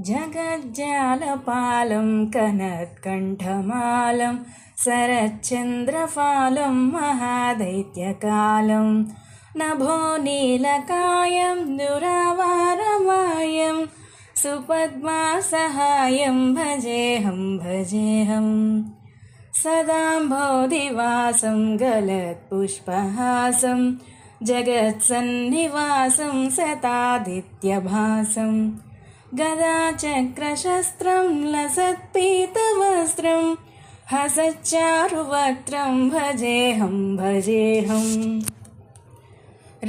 जगज्जालपालं कनत्कण्ठमालं शरच्चन्द्रफालं महादैत्यकालं। नभो नीलकायं दुरावारमायं सुपद्मासहायं भजेऽहं भजेऽहम् सदाम्भोधिवासं गलत्पुष्पहासं जगत्सन्निवासं सतादित्यभासम् गदाचक्रशस्त्रं लसत्पीतवस्त्रं हसच्चारुवक्त्रं भजेऽहं भजेऽहम्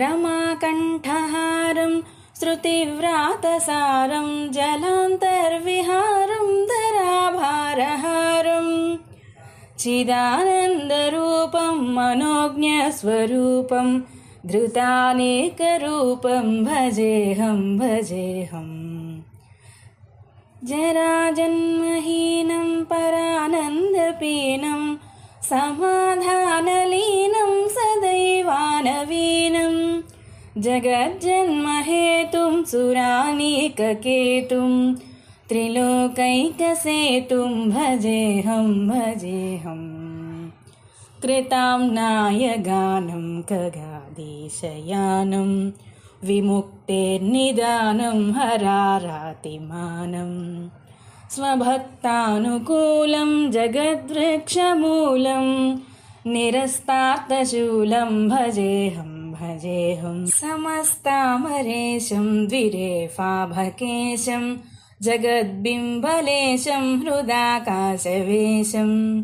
रमाकण्ठहारं श्रुतिव्रातसारं जलान्तर्विहारं धराभारहारम् चिदानन्दरूपं मनोज्ञस्वरूपं धृतानेकरूपं भजेऽहं भजेऽहम् जराजन्महीनं परानन्दपीनं समाधानलीनं सदैवानवीनं। जगज्जन्महेतुं सुरानीककेतुं त्रिलोकैकसेतुं भजेऽहं भजेऽहम् कृतां नायगानं खगादेशयानं विमुक्तेर्निदानं हरारातिमानं। स्वभक्तानुकूलं जगद्वृक्षमूलं निरस्तार्थशूलं भजेऽहं भजेऽहं। समस्तामरेशं द्विरेफाभकेशं जगद्बिम्बलेशं हृदाकाशवेशं।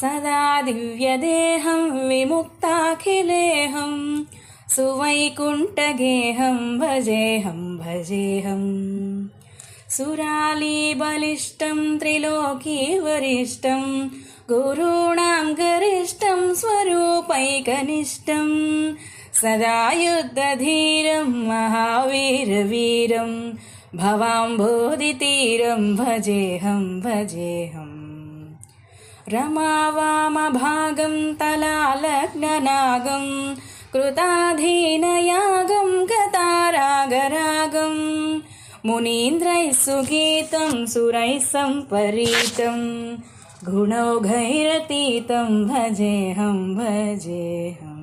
सदा दिव्यदेहं विमुक्ताखिलेऽहं सुवैकुण्ठगेहं भजेऽहं भजेऽहम् सुरालीबलिष्टं त्रिलोकीवरिष्ठं गुरूणां गरिष्ठं स्वरूपैकनिष्ठं सदा युद्धधीरं महावीरवीरं भवाम्बोधितीरं भजेऽहं भजेऽहम् रमावामभागं तलालग्ननागं कृताधीनयागं गतारागरागम् मुनीन्द्रैः सुगीतं सुरैः सम्परीतं। गुणौघैरतीतं भजेऽहं भजेऽहम्